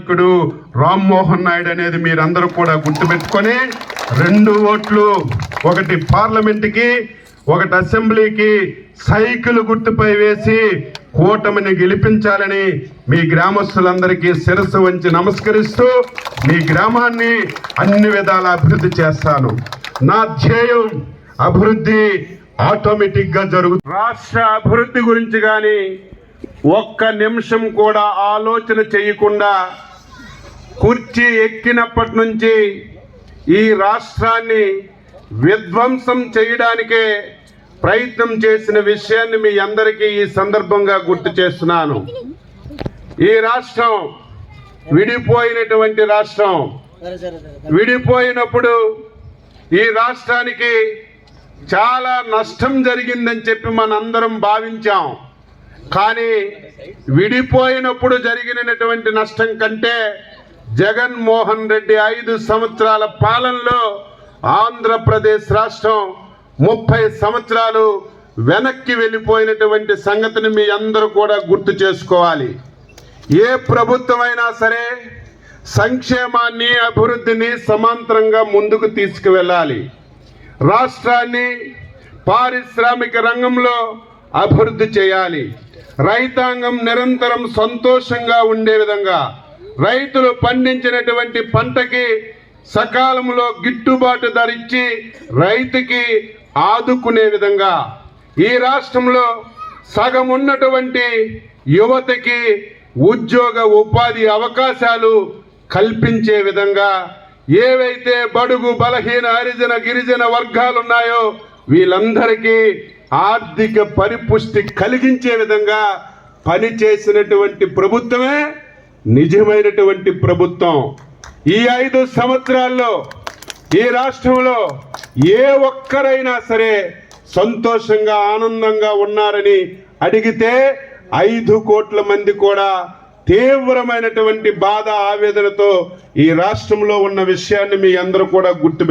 నాయకుడు రామ్మోహన్ నాయుడు అనేది మీరందరూ కూడా గుర్తుపెట్టుకొని రెండు ఓట్లు ఒకటి పార్లమెంట్కి ఒకటి అసెంబ్లీకి సైకిల్ గుర్తుపై వేసి కూటమిని గెలిపించాలని మీ గ్రామస్తులందరికీ శిరస్సు వంచి నమస్కరిస్తూ మీ గ్రామాన్ని అన్ని విధాల అభివృద్ధి చేస్తాను. నా ధ్యేయం అభివృద్ధి ఆటోమేటిక్గా జరుగుతుంది రాష్ట్ర అభివృద్ధి గురించి కానీ ఒక్క నిమిషం కూడా ఆలోచన చేయకుండా కుర్చీ ఎక్కినప్పటి నుంచి ఈ రాష్ట్రాన్ని విధ్వంసం చేయడానికే ప్రయత్నం చేసిన విషయాన్ని మీ అందరికీ ఈ సందర్భంగా గుర్తు చేస్తున్నాను. ఈ రాష్ట్రం విడిపోయినటువంటి రాష్ట్రం. విడిపోయినప్పుడు ఈ రాష్ట్రానికి చాలా నష్టం జరిగిందని చెప్పి మనందరం భావించాం. కానీ విడిపోయినప్పుడు జరిగినటువంటి నష్టం కంటే జగన్మోహన్ రెడ్డి ఐదు సంవత్సరాల పాలనలో ఆంధ్రప్రదేశ్ రాష్ట్రం ముప్పై సంవత్సరాలు వెనక్కి వెళ్ళిపోయినటువంటి సంగతిని మీ అందరూ కూడా గుర్తు చేసుకోవాలి. ఏ ప్రభుత్వమైనా సరే సంక్షేమాన్ని అభివృద్ధిని సమాంతరంగా ముందుకు తీసుకువెళ్ళాలి. రాష్ట్రాన్ని పారిశ్రామిక రంగంలో అభివృద్ధి చేయాలి. రైతాంగం నిరంతరం సంతోషంగా ఉండే విధంగా రైతులు పండించినటువంటి పంటకి సకాలంలో గిట్టుబాటు ధర ఇచ్చి రైతుకి ఆదుకునే విధంగా ఈ రాష్ట్రంలో సగం ఉన్నటువంటి యువతకి ఉద్యోగ ఉపాధి అవకాశాలు కల్పించే విధంగా ఏవైతే బడుగు బలహీన హరిజన గిరిజన వర్గాలు ఉన్నాయో వీళ్ళందరికీ ఆర్థిక పరిపుష్టి కలిగించే విధంగా పనిచేసినటువంటి ప్రభుత్వమే నిజమైనటువంటి ప్రభుత్వం. ఈ ఐదు సంవత్సరాల్లో ఈ రాష్ట్రంలో ఏ ఒక్కరైనా సరే సంతోషంగా ఆనందంగా ఉన్నారని అడిగితే ఐదు కోట్ల మంది కూడా తీవ్రమైనటువంటి బాధ ఆవేదనతో ఈ రాష్ట్రంలో ఉన్న విషయాన్ని మీ అందరూ కూడా గుర్తుపెట్టారు